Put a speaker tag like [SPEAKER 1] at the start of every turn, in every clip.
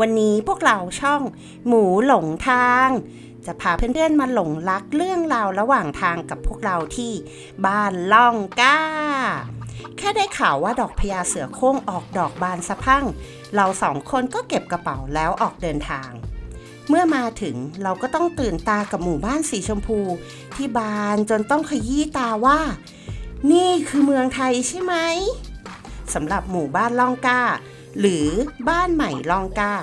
[SPEAKER 1] วันนี้พวกเราช่องหมูหลงทาง จะพาเพื่อนๆมาหลงรักเรื่องราวระหว่างทางกับพวกเราที่บ้านล่องก้า แค่ได้ข่าวว่าดอกพญาเสือโคร่งออกดอกบานสะพั่ง เราสองคนก็เก็บกระเป๋าแล้วออกเดินทาง เมื่อมาถึงเราก็ต้องตื่นตากับหมู่บ้านสีชมพู ที่บานจนต้องขยี้ตาว่า นี่คือเมืองไทยใช่ไหมสำหรับหมู่บ้านล่องก้า หรือบ้านใหม่ล่องก้า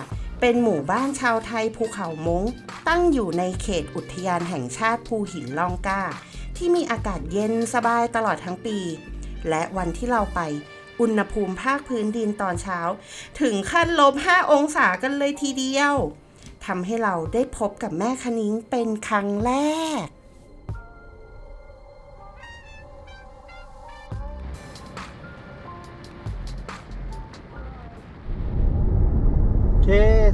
[SPEAKER 1] เป็นหมู่บ้านชาวไทยภูเขามงตั้งอยู่ในเขตอุทยานแห่งชาติภูหินล่องกาที่มีอากาศเย็นสบายตลอดทั้งปี และวันที่เราไปอุณหภูมิภาคพื้นดินตอนเช้า ถึงขั้นลบ 5 องศากันเลยทีเดียวทำให้เราได้พบกับแม่คณิ้งเป็นครั้งแรก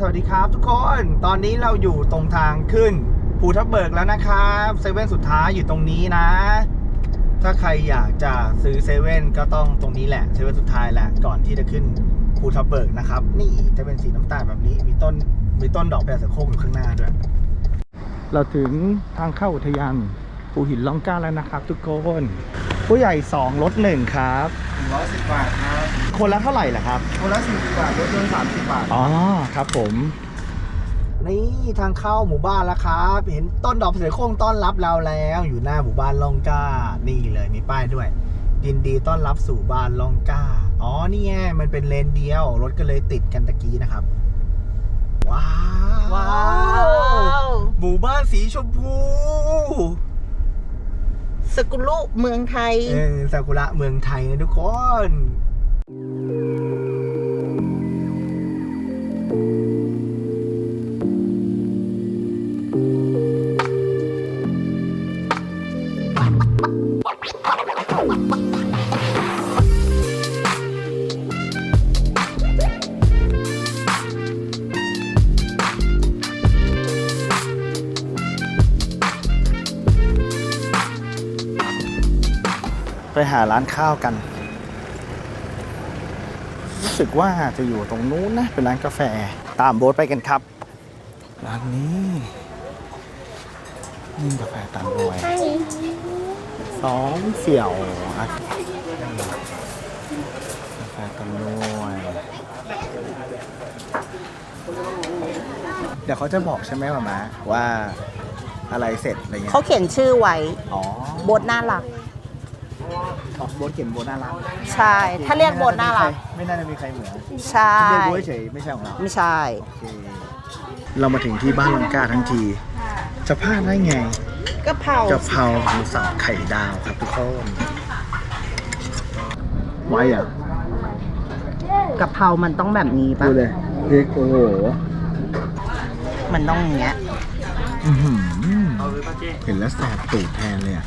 [SPEAKER 2] สวัสดีครับทุกคน ตอนนี้เราอยู่ตรงทางขึ้นภูทับเบิกแล้วนะครับเซเว่นสุดท้ายอยู่ตรงนี้นะ ถ้าใครอยากจะซื้อเซเว่นก็ต้องตรงนี้แหละเซเว่นสุดท้ายแหละก่อนที่จะขึ้นภูทับเบิกนะครับ นี่จะเป็นสีน้ำตาลแบบนี้ มีต้นมีต้นดอกแพรสโคร่งอยู่ข้างหน้าด้วย เราถึงทางเข้าอุทยานภูหินล่องกล้าแล้วนะครับ ทุกคน ผู้ใหญ่2ลด1ครับ
[SPEAKER 3] ร้อยสิบบาทครับ
[SPEAKER 2] คนละเท่าไหร่ล่ะครับ
[SPEAKER 3] คนละสี่สิบบาท รถยนต์สามสิบบาท
[SPEAKER 2] อ๋อครับผม นี่ทางเข้าหมู่บ้านแล้วครับ เห็นต้นดอกเสือโคร่งต้อนรับเราแล้ว อยู่หน้าหมู่บ้านลองกานี่เลยมีป้ายด้วยยินดีต้อนรับสู่บ้านลองกาอ๋อนี่ไงมันเป็นเลนเดียว รถก็เลยติดกันตะกี้นะครับ ว้าว
[SPEAKER 1] ว้าว
[SPEAKER 2] หมู่บ้านสีชมพู
[SPEAKER 1] สกุลุเมืองไทย
[SPEAKER 2] เออซากุระเมืองไทยนะทุกคน ไปหาร้านข้าวกัน รู้สึกว่าจะอยู่ตรงนู้นนะ เป็นร้านกาแฟตามโบ๊ทไปกันครับ ร้านนี้นี่กาแฟตามรวยสองเสี่ยวอะกาแฟตามรวยเดี๋ยวเขาจะบอกใช่ไหมมามาว่าอะไรเสร็จอะไรเงี้ย
[SPEAKER 1] เขาเขียนชื่อไว้
[SPEAKER 2] อ๋อ
[SPEAKER 1] โบทน่ารัก
[SPEAKER 2] อ๋อโบ๊ทเขียนโบ๊ทน่ารัก
[SPEAKER 1] ใช่ ถ้าเรียกโบทน่ารัก
[SPEAKER 2] ไม่น่าจะมีใครเหมือน
[SPEAKER 1] ใช่
[SPEAKER 2] เรียกโบ๊ทเฉยไม่ใช่ของเรา
[SPEAKER 1] ไม่ใช่
[SPEAKER 2] โอเคเรามาถึงที่บ้านลังกาทั้งที จะพลาดได้ไง
[SPEAKER 1] กะเพรากะ
[SPEAKER 2] เพราหมูสับไข่ดาวครับทุกคนไว้อะ
[SPEAKER 1] กะเพรามันต้องแบบนี้ปะ
[SPEAKER 2] ดูเลยพริกโอ้โห
[SPEAKER 1] มันต้องอย่างเงี้ย
[SPEAKER 2] อื้อหือเห็นแล้วแสบตูดแทนเลยอะ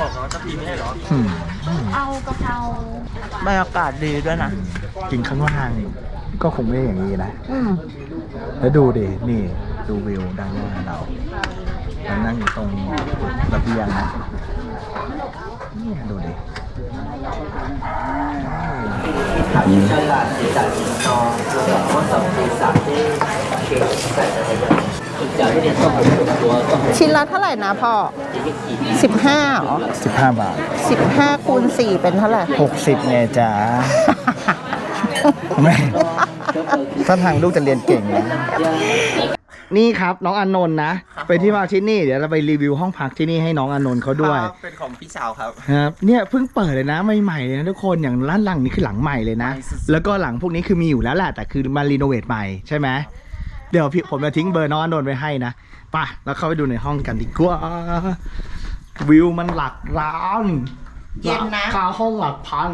[SPEAKER 3] บอกว่าจะพีไม่ให้หรอ
[SPEAKER 2] อืม
[SPEAKER 1] บรรยากาศดีด้วยนะ
[SPEAKER 2] กินข้างล่างก็คงไม่อย่างนี้นะ
[SPEAKER 1] อืม
[SPEAKER 2] แล้วดูดิ นี่ดูวิวด้านหน้าเราเรานั่งอยู่ตรงระเบียงนะนี่ดูดิ
[SPEAKER 1] ชิ้นละเท่าไหร่นะพ่อสิบห้าเหรอ
[SPEAKER 2] 15 บาท
[SPEAKER 1] สิบห้าคูณสี่เป็นเท่าไหร่
[SPEAKER 2] 60ไงจ๊ะแม่ถ้าทางลูกจะเรียนเก่งนะนี่ครับน้องอานนท์นะ ไปที่มาที่นี่เดี๋ยวเราไปรีวิวห้องพักที่นี่ให้น้องอานนท์เขาด้วย
[SPEAKER 3] เป็นของพี่สาวครับ
[SPEAKER 2] ครับเนี่ยเพิ่งเปิดเลยนะใหม่ๆเลยนะทุกคนอย่างร้านหลังนี้คือหลังใหม่เลยนะ
[SPEAKER 3] ใหม่สุดๆ
[SPEAKER 2] แล้วก็หลังพวกนี้คือมีอยู่แล้วแหละแต่คือมารีโนเวทใหม่ใช่ไหม เดี๋ยวพี่ผมจะทิ้งเบอร์น้องอานนท์ไว้ให้นะไป่ะแล้วเข้าไปดูในห้องกันดีกว่า วิวมันหลักล้าน
[SPEAKER 1] เย็นนะ
[SPEAKER 2] ราคาห้องหลักพัน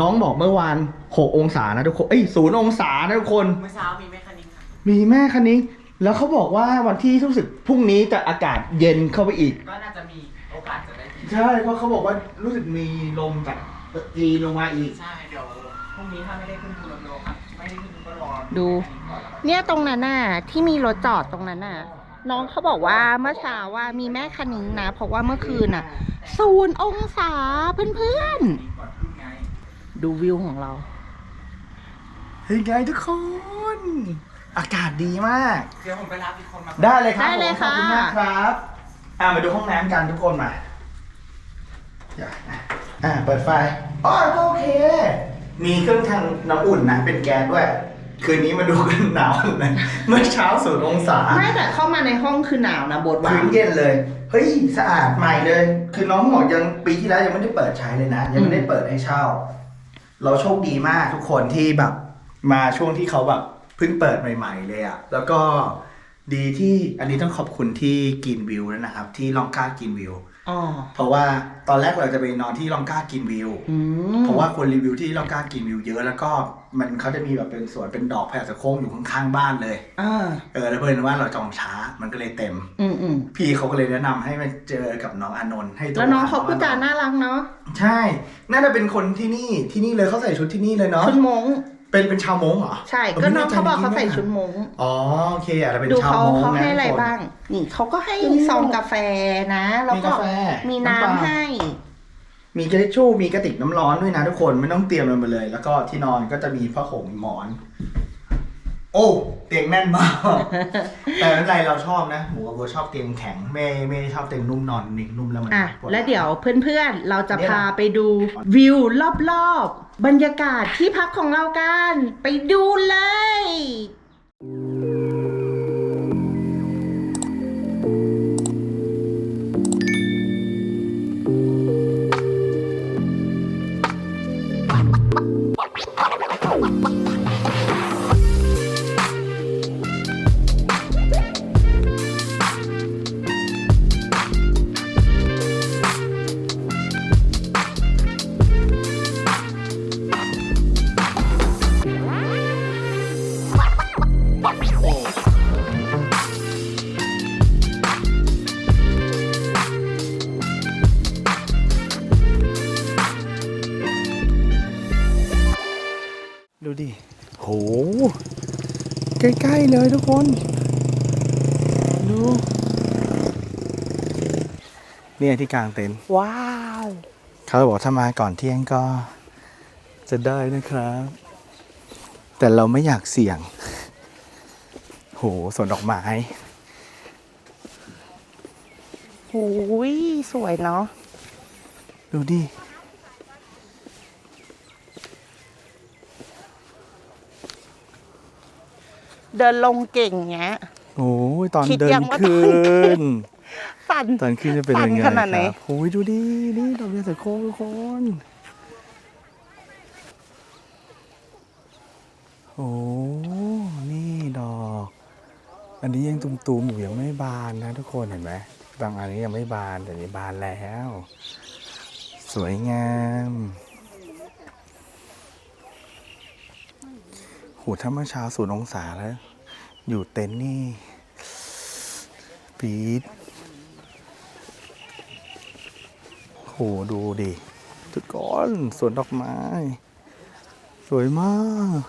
[SPEAKER 2] น้องบอกเมื่อวาน6องศานะทุกคน เอ้ยศูนย์องศานะทุกคน
[SPEAKER 3] เมื่อเช้ามีแม่คันนิ้งครับ
[SPEAKER 2] มีแม่คันนี้ แล้วเขาบอกว่าวันที่รู้สึกพรุ่งนี้จะอากาศเย็นเข้าไปอีก
[SPEAKER 3] ก็น่าจะมีโอกาสจะได้กิน
[SPEAKER 2] ใช่เพราะเขาบอกว่ารู้สึกมีลมจากจีนลงมาอีก
[SPEAKER 3] ใช่ เดี๋ยวพรุ่งนี้ถ้าไม่ได้ขึ้นภูลำโลครับไม่ได้ขึ้นก็รอ
[SPEAKER 1] ดู เนี่ยตรงนั้นน่ะที่มีรถจอดตรงนั้นน่ะ น้องเขาบอกว่าเมื่อเช้าว่ามีแม่คณิ้งนะเพราะว่าเมื่อคืนน่ะศูนย์องศาเพื่อนๆ ดูวิวของเรา
[SPEAKER 2] เฮ้ยไงทุกคน อากาศดีมาก
[SPEAKER 3] เดี๋ยวผมไปรับอีกคนมา
[SPEAKER 2] ได้เลยครับ
[SPEAKER 1] ได้เลย
[SPEAKER 2] ผมขอบคุณ
[SPEAKER 1] ค่ะ
[SPEAKER 2] มากครับ อ่ามาดูห้องน้ำกันทุกคนมาอย่านะอ่าเปิดไฟอ๋อก็โอเค มีเครื่องทำน้ำอุ่นนะ เป็นแก๊สด้วย คืนนี้มาดูกันหนาวเลยเมื่อเช้าศูนย์องศา
[SPEAKER 1] ไม่แต่เข้ามาในห้องคือหนาวนะโบทว่า
[SPEAKER 2] พื้นเย็นเลย เฮ้ยสะอาดใหม่เลย คือน้องบอกยังปีที่แล้วยังไม่ได้เปิดใช้เลยนะ ยังไม่ได้เปิดให้เช่า เราโชคดีมากทุกคนที่แบบ มาช่วงที่เขาแบบเพิ่งเปิดใหม่ ๆ เลยอะแล้วก็ดีที่อันนี้ต้องขอบคุณที่กินวิวด้วยนะครับ ที่ลองกล้ากินวิว
[SPEAKER 1] อ๋อ
[SPEAKER 2] เพราะว่าตอนแรกเราจะไปนอนที่ลองกล้ากินวิว
[SPEAKER 1] อืม
[SPEAKER 2] เพราะว่าคนรีวิวที่ลองกล้ากินวิวเยอะแล้วก็มันเขาจะมีแบบเป็นสวนเป็นดอกแพรตะโค้งอยู่ข้างๆบ้านเลย
[SPEAKER 1] อ่า
[SPEAKER 2] เออแล้วเพื่อนว่าเราจองช้ามันก็เลยเต็ม
[SPEAKER 1] อืมอืม
[SPEAKER 2] พี่เขาก็เลยแนะนำให้มาเจอกับน้องอานนท์ให้โทร
[SPEAKER 1] แล้วน้อง
[SPEAKER 2] ห
[SPEAKER 1] เขาพูดจา
[SPEAKER 2] อท์
[SPEAKER 1] น่ารักเนาะ
[SPEAKER 2] ใช่ น่าจะเป็นคนที่นี่ที่นี่เลยเขาใส่ชุดที่นี่เลยเนาะ
[SPEAKER 1] ชุดมง
[SPEAKER 2] เป็นเป็นชาวมงเหรอ
[SPEAKER 1] ใช่ ก็น้องเขาบอกเขาใส่ชุดมง
[SPEAKER 2] อ๋อโอเคอาจจะเป็น
[SPEAKER 1] ดู
[SPEAKER 2] ชาว
[SPEAKER 1] เขา
[SPEAKER 2] มง
[SPEAKER 1] เขา
[SPEAKER 2] นะ
[SPEAKER 1] ให้อะไร
[SPEAKER 2] ทุกคน
[SPEAKER 1] บ้าง นี่เขาก็ให้
[SPEAKER 2] อืม
[SPEAKER 1] ซองกาแฟนะ แล้ว
[SPEAKER 2] มี
[SPEAKER 1] ก็
[SPEAKER 2] กาแฟ
[SPEAKER 1] มี
[SPEAKER 2] น้ำเปล่า
[SPEAKER 1] น้ำให้
[SPEAKER 2] มีกระติกชู่มีกระติกน้ำร้อนด้วยนะทุกคนไม่ต้องเตรียมมันมาเลย แล้วก็ที่นอนก็จะมีผ้าห่มหมอน โอ้ เตียงแน่นมาก แต่ไม่เป็นไรเราชอบนะ หมูกับโบชอบเตียงแข็งไม่ไม่ชอบเตียงนุ่มนอนนิ่งนุ่มแล้วมัน
[SPEAKER 1] อะ
[SPEAKER 2] ปด
[SPEAKER 1] แล้วเดี๋ยวเพื่อนๆเราจะ
[SPEAKER 2] เนี่ย
[SPEAKER 1] พาไปดูวิวรอบๆ บรรยากาศที่พักของเรากัน ไปดูเลย
[SPEAKER 2] ใกล้ๆเลยทุกคน ดู เนี่ยที่กลางเต็นท์
[SPEAKER 1] ว้าว
[SPEAKER 2] เขาบอกถ้ามาก่อนเที่ยงก็ จะได้นะครับ แต่เราไม่อยากเสี่ยง โหสวนดอกไม้
[SPEAKER 1] หูยสวยเนาะ
[SPEAKER 2] ดูดิ
[SPEAKER 1] เดินลงเก่งเงี้ย
[SPEAKER 2] โอ้ยตอน
[SPEAKER 1] คิด
[SPEAKER 2] เดิ
[SPEAKER 1] ยั
[SPEAKER 2] น
[SPEAKER 1] งว่า
[SPEAKER 2] ขึ้
[SPEAKER 1] ตอน ขึ้
[SPEAKER 2] น
[SPEAKER 1] นสั่น
[SPEAKER 2] ตอนขึ้นจะเป็นยังไง
[SPEAKER 1] ปั่นขนาดไหน
[SPEAKER 2] ครับโอ้ยดูดิ นี่ดอกเบี้ยสายโค้งทุกคน โอ้ นี่ดอก อันนี้ยังตุ่มๆอยู่ยังไม่บานนะทุกคนเห็นไหม บางอันนี้ยังไม่บานแต่นี่บานแล้ว สวยงามโหถ้าเมื่อเช้าศูนย์องศาแล้ว อยู่เต็นท์นี่ปีดโหดูดิทุกคนสวนดอกไม้ สวยมาก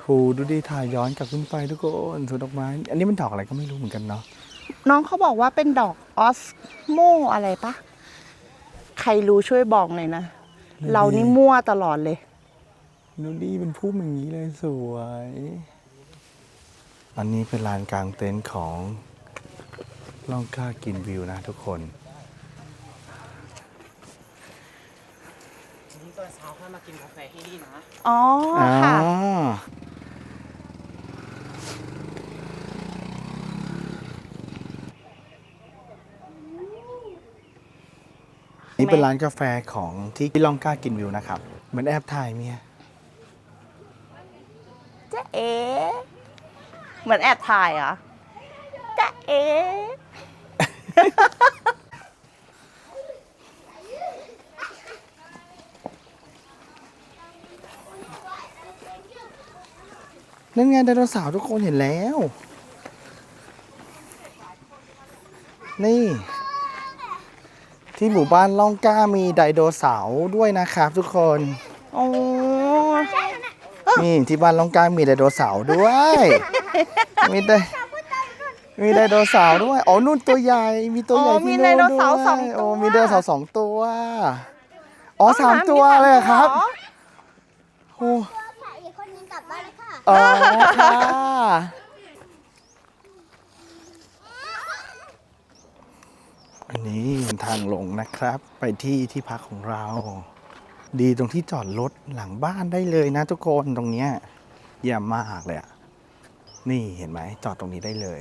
[SPEAKER 2] โหดูดิถ่ายย้อนกลับขึ้นไปทุกคนสวนดอกไม้ อันนี้มันดอกอะไรก็ไม่รู้เหมือนกันเนาะ
[SPEAKER 1] น้องเขาบอกว่าเป็นดอกออสโมอะไรปะ รรู้ช่วยบอกหน่อยนะ เรานี่มั่วตลอดเลย
[SPEAKER 2] ดูดิเป็นพุ่มอย่างนี้เลยสวย อันนี้เป็นลานกลางเต็นท์ของล่องกล้ากินวิวนะทุกคน
[SPEAKER 3] วันนี้ตอนเช้าค่อยมากินกาแฟที่นี่นะ
[SPEAKER 1] อ๋อ ค่ะ
[SPEAKER 2] อ่า นี่เป็นร้านกาแฟของที่ล่องกล้ากินวิวนะครับ เหมือนแอบถ่ายเมีย
[SPEAKER 1] จ๊ะเอ๋เหมือนแอบถ่ายเหรอจ๊ะเอ๋
[SPEAKER 2] นั่นไงไดโนเสาร์ทุกคนเห็นแล้ว นี่ ที่หมู่บ้านล่องกล้ามีไดโนเสาร์ด้วยนะครับทุกคน
[SPEAKER 1] โอ้
[SPEAKER 2] นี่ที่บ้านล่องกล้ามีไดโนเสาร์ด้วย มีไดมีไดโนเสาร์ด้วย อ๋อ นู่นตัวใหญ่ มีตัวใหญ่
[SPEAKER 1] อ๋อ
[SPEAKER 2] ที่
[SPEAKER 1] มี
[SPEAKER 2] นู่น
[SPEAKER 1] ไดโนเสาร์
[SPEAKER 2] ด้วย
[SPEAKER 1] สองตัว
[SPEAKER 2] โอ้ มีไดโนเสาร์สองตัว อ๋อสามตัวเลยเหรอครับ โอ้
[SPEAKER 4] ตัวค่ะอีกคนนึงกลับบ้านแล้วค่ะ
[SPEAKER 2] อ๋อค่ะ อันนี้ทางลงนะครับ ไปที่ที่พักของเรา ดีตรงที่จอดรถหลังบ้านได้เลยนะทุกคนตรงเนี้ยเยี่ยมมากเลยอะนี่เห็นไหมจอดตรงนี้ได้เลย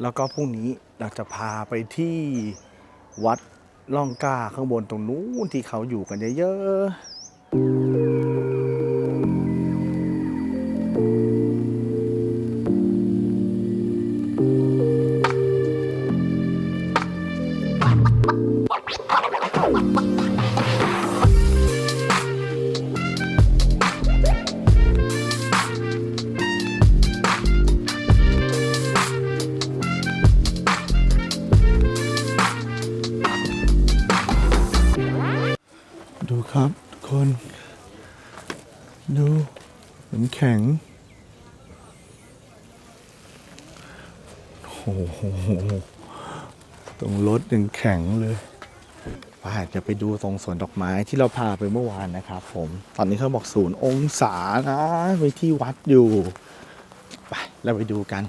[SPEAKER 2] แล้วก็พรุ่งนี้เราจะพาไปที่วัดล่องกาข้างบนตรงนู้นที่เขาอยู่กันเยอะๆ ดูครับทุกคน ดูน้ำแข็ง โอ้โหตรงรถยังแข็งเลยป้าจะไปดูตรงสวนดอกไม้ที่เราพาไปเมื่อวานนะครับผม ตอนนี้เขาบอกศูนย์องศานะไปที่วัดอยู่ ไป เราไปดูกัน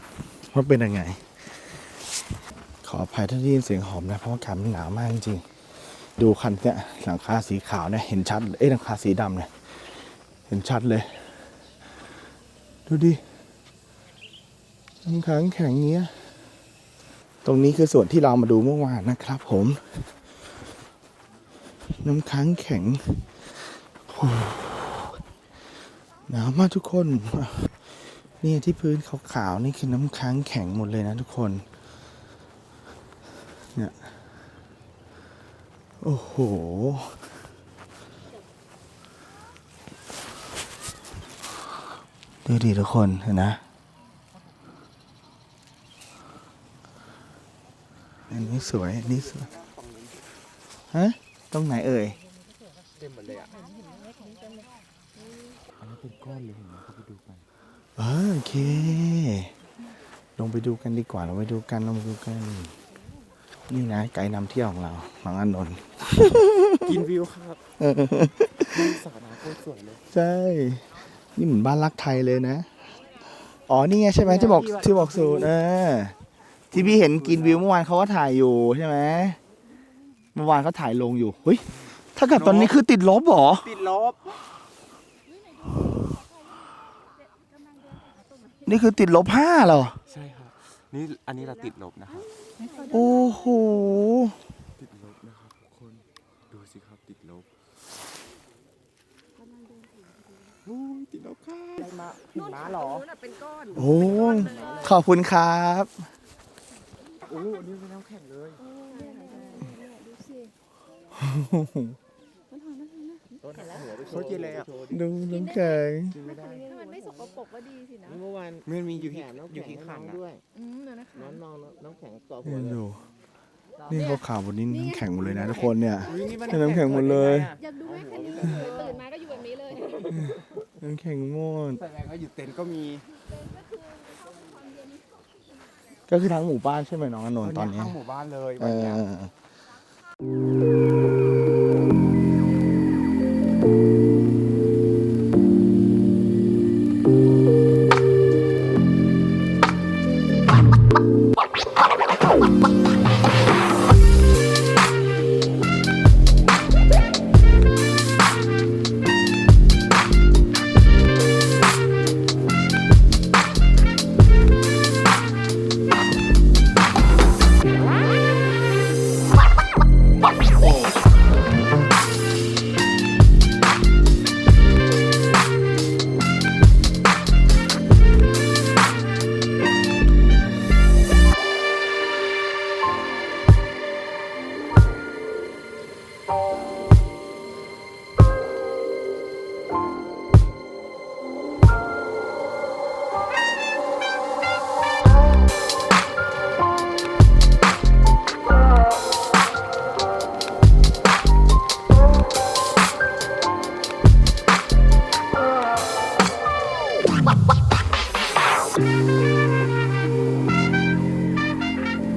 [SPEAKER 2] ว่าเป็นยังไง ขออภัยถ้าได้ยินเสียงหอมนะ เพราะว่าอากาศมันหนาวมากจริง ดูคันเนี่ยหลังคาสีขาวเนี่ยเห็นชัดเอ้ยหลังคาสีดำเนี่ยเห็นชัดเลย ดูดิน้ำค้างแข็งเงี้ย ตรงนี้คือส่วนที่เรามาดูเมื่อวานนะครับ ผม น้ำค้างแข็งหนาวมากทุกคนนี่ที่พื้นขาวๆนี่คือน้ำค้างแข็งหมดเลยนะทุกคน เนี่ย โอ้โห ดูดิทุกคนเห็นนะ อันนี้สวย อันนี้สวย ฮะ ตรงไหนเอ่ย
[SPEAKER 3] เต็มหมดเลยอะ
[SPEAKER 2] เออโอเค ลงไปดูกันดีกว่า เราไปดูกัน ลงไปดูกัน นี่นะไกด์นำเที่ยวของเราน้องอานนท์
[SPEAKER 3] กินวิวครับสระน้ำโคตรสวยเลย
[SPEAKER 2] ใช่ นี่เหมือนบ้านรักไทยเลยนะ อ๋อ นี่ไงใช่ไหมที่บอกที่บอกสูตรเออที่พี่เห็นกินวิวเมื่อวานเขาก็ถ่ายอยู่ใช่ไหมเมื่อวานเขาถ่ายลงอยู่เฮ้ยถ้าเกิดตอนนี้คือติดลบเหรอ
[SPEAKER 3] ติดลบ
[SPEAKER 2] นี่คือติดลบห้าเหรอ
[SPEAKER 5] ใช่ครับ นี่อันนี้เราติดลบนะครับ
[SPEAKER 2] โอ้โห
[SPEAKER 5] ติดลบนะครับทุกคน ดูสิครับติดลบโอ้ยติดลบค่ะ
[SPEAKER 3] อะไรมาเห็นม้าเหรอ
[SPEAKER 2] โอ้ ขอบคุณครับ
[SPEAKER 3] โอ้นี่เป็นน้ำแข็งเลยโค ตรเย็นเลยอะ
[SPEAKER 2] ดูน้ำแข็ง
[SPEAKER 6] ถ้ามันไม่สกปรกก็ดีสินะ
[SPEAKER 3] เมื่อวาน
[SPEAKER 5] มันมีอยู่ที่
[SPEAKER 3] แถมน้ำ
[SPEAKER 5] อยู่
[SPEAKER 3] แข็ง
[SPEAKER 5] ที่
[SPEAKER 3] ให้
[SPEAKER 5] ขั
[SPEAKER 3] น้
[SPEAKER 5] น
[SPEAKER 3] อง
[SPEAKER 5] นะ
[SPEAKER 3] ด้วย
[SPEAKER 6] อืมเดี๋ยวนะคะ
[SPEAKER 3] น้องนองน้ำแข็งต่อหัว
[SPEAKER 2] นี่
[SPEAKER 3] เลย
[SPEAKER 2] ดูนี่เขาขาวบนนี้น้ำแข็งหมดเลยนะทุกคนเนี่ย
[SPEAKER 3] อุ๊ยนี่มัน
[SPEAKER 2] เป็นน้ำแข็งหมดเลย
[SPEAKER 6] อยากดูไหมแค่นี้ตื่นมาก็อยู่แบบนี้เลย
[SPEAKER 2] น้ำแข็งหมด
[SPEAKER 3] แสดงว่าอยู่เต็นท์ก็มี
[SPEAKER 2] ก็คือทั้งหมู่บ้านใช่ไหมน้องอนนท์ตอนนี้
[SPEAKER 3] ทั้งหมู่บ้านเลย
[SPEAKER 2] เอ
[SPEAKER 3] วันเนี้ย
[SPEAKER 2] อ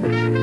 [SPEAKER 2] Thank you.